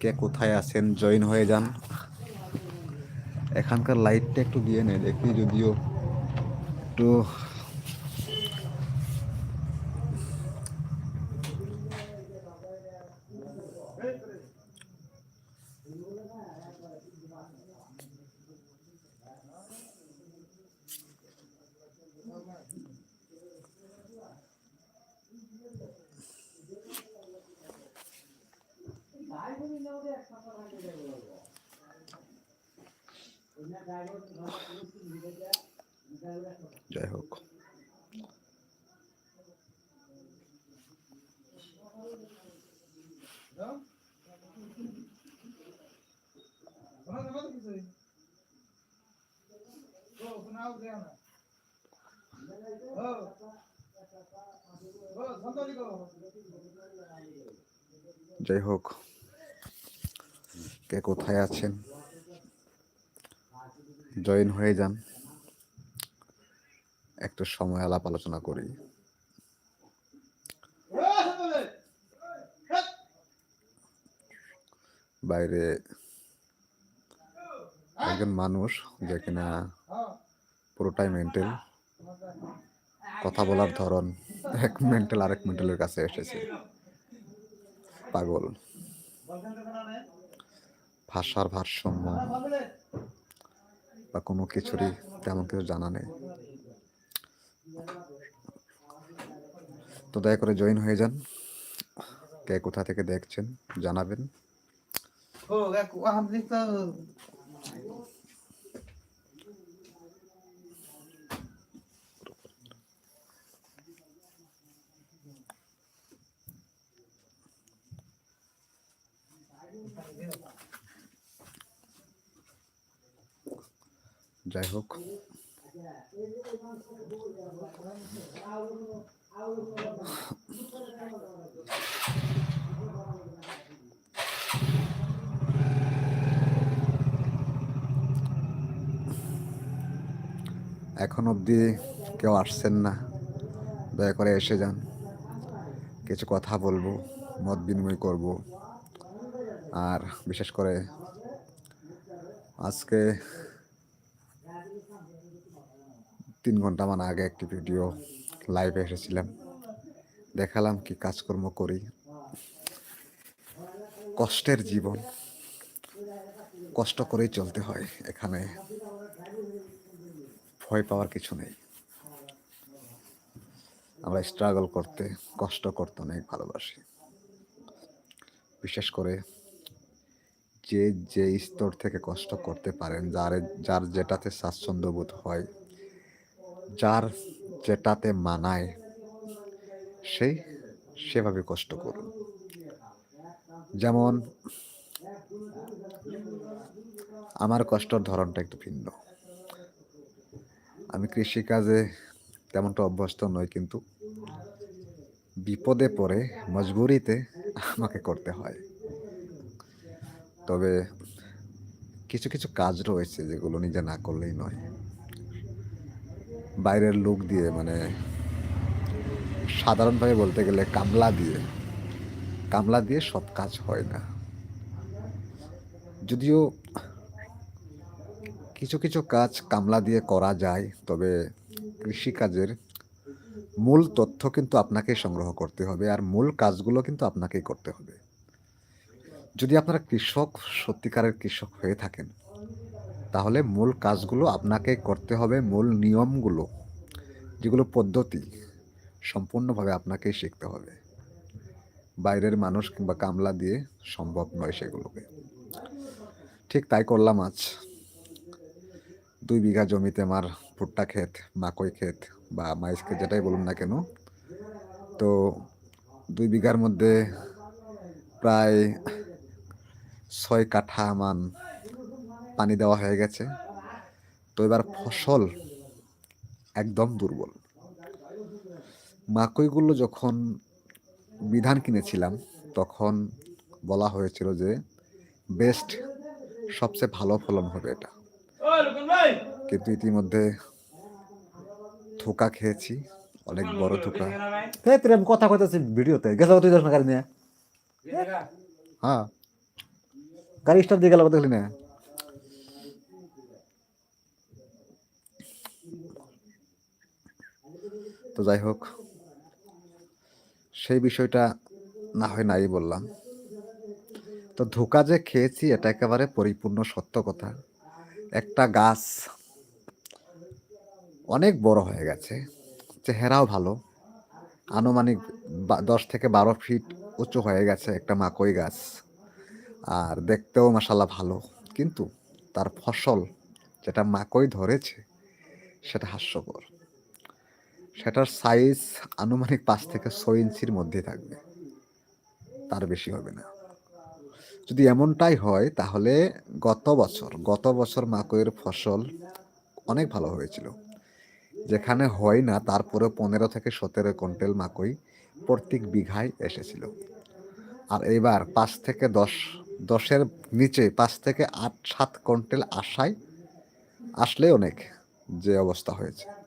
কে কোথায় আছেন জয়েন হয়ে যান। এখানকার লাইটটা একটু দিয়ে নেয় দেখি যদিও একটু যাই হোক যাই হোক কে কোথায় আছেন? জয়েন হয়ে যান। একটু সময় আলাপ আলোচনা করি। বাইরে একজন মানুষ যে কিনা পুরোটাই মেন্টাল কথা বলার ধরন এক মেন্টাল আরেক মেন্টালের কাছে এসেছে। পাগল। ভাষার ভারসাম্য বা কোনো কিছুরই তেমন কিছু জানা নেই তো দয়া করে জয়েন হয়ে যান কে কোথা থেকে দেখছেন জানাবেন Thank you. যাই হোক। এখন অবধি কেউ আসছেন না। দয়া করে এসে যান। কিছু কথা বলব, মত বিনিময় করব। আর বিশেষ করে আজকে তিন ঘণ্টা মান আগে একটি ভিডিও লাইভে এসেছিলাম। দেখালাম কি কাজকর্ম করি। কষ্টের জীবন। কষ্ট করেই চলতে হয়। এখানে ভয় পাওয়ার কিছু নেই। আমরা স্ট্রাগল করতে, কষ্ট করতে অনেক ভালোবাসি। বিশেষ করে যে যে স্তর থেকে কষ্ট করতে পারেন, যার যার যেটাতে স্বাচ্ছন্দ্য বোধ হয় যার যেটাতে মানায়, সেই সেভাবে কষ্ট করুন। যেমন, আমার কষ্টর ধরনটা একটু ভিন্ন। আমি কৃষিকাজে তেমনটা অভ্যস্ত নই, কিন্তু বিপদে পড়ে মজবুরিতে আমাকে করতে হয়। তবে কিছু কিছু কাজ রয়েছে যেগুলো নিজে না করলেই নয়। বাইরের লোক দিয়ে মানে সাধারণভাবে বলতে গেলে কামলা দিয়ে কামলা দিয়ে সব কাজ হয় না। যদিও কিছু কিছু কাজ কামলা দিয়ে করা যায়, তবে কৃষিকাজের মূল তথ্য কিন্তু আপনাকেই সংগ্রহ করতে হবে, আর মূল কাজগুলো কিন্তু আপনাকেই করতে হবে। যদি আপনারা কৃষক, সত্যিকারের কৃষক হয়ে থাকেন তাহলে মূল কাজগুলো আপনাকেই করতে হবে মূল নিয়মগুলো, যেগুলো পদ্ধতি সম্পূর্ণভাবে আপনাকেই শিখতে হবে। বাইরের মানুষ কিংবা কামলা দিয়ে সম্ভব নয় সেগুলোকে। ঠিক তাই করলাম আজ। দুই বিঘা জমিতে আমার ভুট্টা ক্ষেত, মাকই ক্ষেত বা মাইস ক্ষেত যেটাই বলুন না কেন, তো দুই বিঘার মধ্যে প্রায় ছয় কাঠা মান পানি দেওয়া হয়ে গেছে। তো এবার ফসল একদম দুর্বল। মাকইগুলো যখন বিধান কিনেছিলাম তখন বলা হয়েছিল যে বেস্ট সবচেয়ে ভালো ফলন হবে এটা। কিন্তু ইতিমধ্যে থোকা খেয়েছি অনেক বড় থোকা। হে তোর আমি কথা কইতেছি ভিডিওতে গেছে তুই যাস না গাড়ি নিয়ে? হ্যাঁ। গাড়ি স্টার্ট দিয়ে গেল দেখলি না তো যাই হোক, সেই বিষয়টা না হয় নাই বললাম। তো ধোকা যে খেয়েছি এটা একেবারে পরিপূর্ণ সত্য কথা। একটা গাছ অনেক বড় হয়ে গেছে, চেহারাও ভালো। আনুমানিক দশ থেকে বারো ফিট উঁচু হয়ে গেছে একটা মাকই গাছ, আর দেখতেও মাসাল্লাহ ভালো। কিন্তু তার ফসল যেটা মাকই ধরেছে, সেটা হাস্যকর। সেটার সাইজ আনুমানিক পাঁচ থেকে ছয় ইঞ্চির মধ্যে থাকবে। তার বেশি হবে না। যদি এমনটাই হয়, তাহলে গত বছর গত বছর মাকইয়ের ফসল অনেক ভালো হয়েছিল। যেখানে হয় না, তারপরে পনেরো থেকে সতেরো কুইন্টাল মাকই প্রত্যেক বিঘায় এসেছিল। আর এবার পাঁচ থেকে দশ, দশের নিচে পাঁচ থেকে আট, সাত কুইন্টাল আশায় আসলে অনেক যে অবস্থা হয়েছে।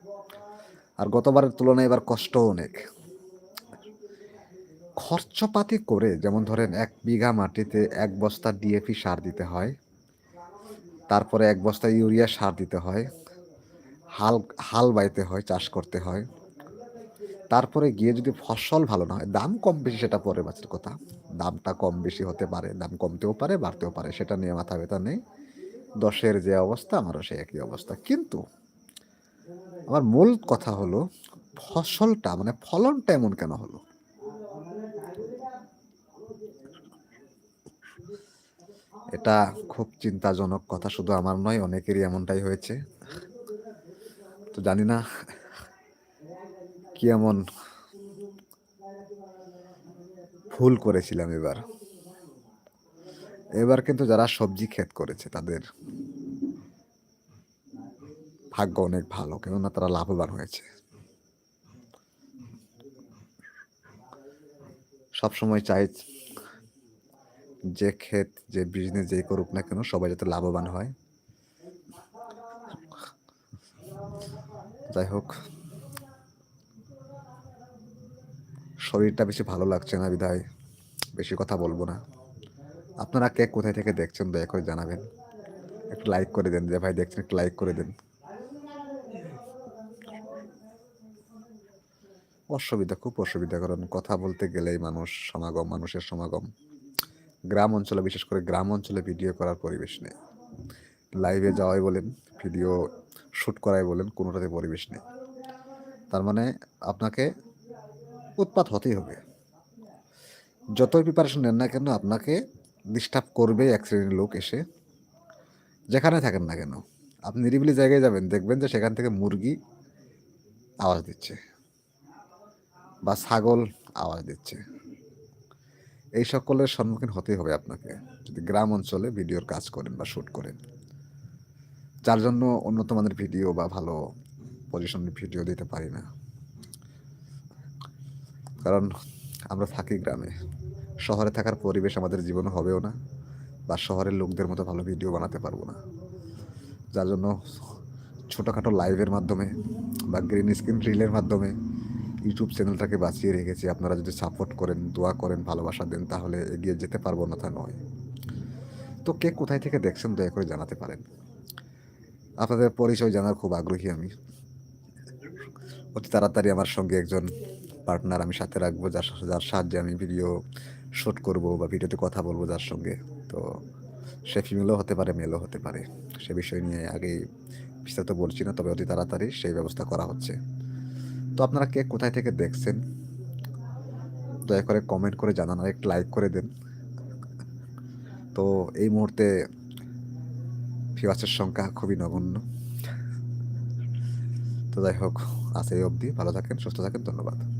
আর গতবারের তুলনায় এবার কষ্ট অনেক। খরচপাতি করে যেমন ধরেন এক বিঘা মাটিতে এক বস্তা ডিএপি সার দিতে হয়, তারপরে এক বস্তা ইউরিয়া সার দিতে হয়, হাল হাল বাইতে হয়, চাষ করতে হয়। তারপরে গিয়ে যদি ফসল ভালো না হয়, দাম কম বেশি সেটা পরে বাঁচার কথা। দামটা কম বেশি হতে পারে, দাম কমতেও পারে, বাড়তেও পারে, সেটা নিয়ে মাথা ব্যথা নেই। দশের যে অবস্থা, আমারও সেই একই অবস্থা। কিন্তু আমার মূল কথা হলো, ফসলটা মানে ফলনটা এমন কেন হলো? এটা খুব চিন্তাজনক কথা, শুধু আমার নয়, অনেকেরই এমনটাই হয়েছে। তো জানি না কি এমন ভুল করেছিলাম এবার। এবার কিন্তু যারা সবজি ক্ষেত করেছে, তাদের ভাগ্য অনেক ভালো, কেননা তারা লাভবান হয়েছে। সবসময় চাই যে ক্ষেত, যে বিজনেস যেই করুক না কেন, সবাই যাতে লাভবান হয়। যাই হোক, শরীরটা বেশি ভালো লাগছে না বিধায়, বেশি কথা বলব না। আপনারা কে কোথায় থেকে দেখছেন, দয়া করে জানাবেন। একটু লাইক করে দেন, যে ভাই দেখছেন, একটু লাইক করে দেন। অসুবিধা, খুব অসুবিধা। কারণ কথা বলতে গেলেই মানুষ, সমাগম, মানুষের সমাগম। গ্রাম অঞ্চলে, বিশেষ করে গ্রাম অঞ্চলে ভিডিও করার পরিবেশ নেই। লাইভে যাওয়াই বলেন ভিডিও শ্যুট করাই বলেন, কোনোটাতে পরিবেশ নেই। তার মানে আপনাকে উৎপাত হতেই হবে। যতই প্রিপারেশন নেন না কেন, আপনাকে ডিস্টার্ব করবে এক শ্রেণির লোক এসে। যেখানে থাকেন না কেন। আপনি নিরিবিলি জায়গায় যাবেন, দেখবেন যে সেখান থেকে মুরগি আওয়াজ দিচ্ছে। বা ছাগল আওয়াজ দিচ্ছে। এই সকলের সম্মুখীন হতেই হবে আপনাকে। যদি গ্রাম অঞ্চলে ভিডিওর কাজ করেন বা শ্যুট করেন। যার জন্য উন্নত মানের ভিডিও বা ভালো পজিশনের ভিডিও দিতে পারি না। কারণ আমরা থাকি গ্রামে। শহরে থাকার পরিবেশ আমাদের জীবনে হবেও না বা শহরের লোকদের মতো ভালো ভিডিও বানাতে পারব না। যার জন্য ছোটোখাটো লাইভের মাধ্যমে বা গ্রিন স্ক্রিন রিলের মাধ্যমে ইউটিউব চ্যানেলটাকে বাঁচিয়ে রেখেছি। আপনারা যদি সাপোর্ট করেন, দোয়া করেন, ভালোবাসা দেন, তাহলে এগিয়ে যেতে পারব না তা নয়। তো কে কোথায় থেকে দেখছেন, দয়া করে জানাতে পারেন। আপনাদের পরিচয় জানার খুব আগ্রহী আমি। অতি তাড়াতাড়ি আমার সঙ্গে একজন পার্টনার আমি সাথে রাখব, যার যার সাহায্যে আমি ভিডিও শ্যুট করব বা ভিডিওতে কথা বলব যার সঙ্গে। তো সে ফিমেলও হতে পারে মেলও হতে পারে। সে বিষয় নিয়ে আগেই বিস্তারিত বলছি না, তবে অতি তাড়াতাড়ি সেই ব্যবস্থা করা হচ্ছে। তো আপনারা কে কোথায় থেকে দেখছেন? দয়া করে কমেন্ট করে জানান আর একটু লাইক করে দেন। তো এই মুহূর্তে ফিওয়াসের সংখ্যা খুবই নগণ্য। তো যাই হোক আসে এই অবধি। ভালো থাকেন, সুস্থ থাকেন, ধন্যবাদ।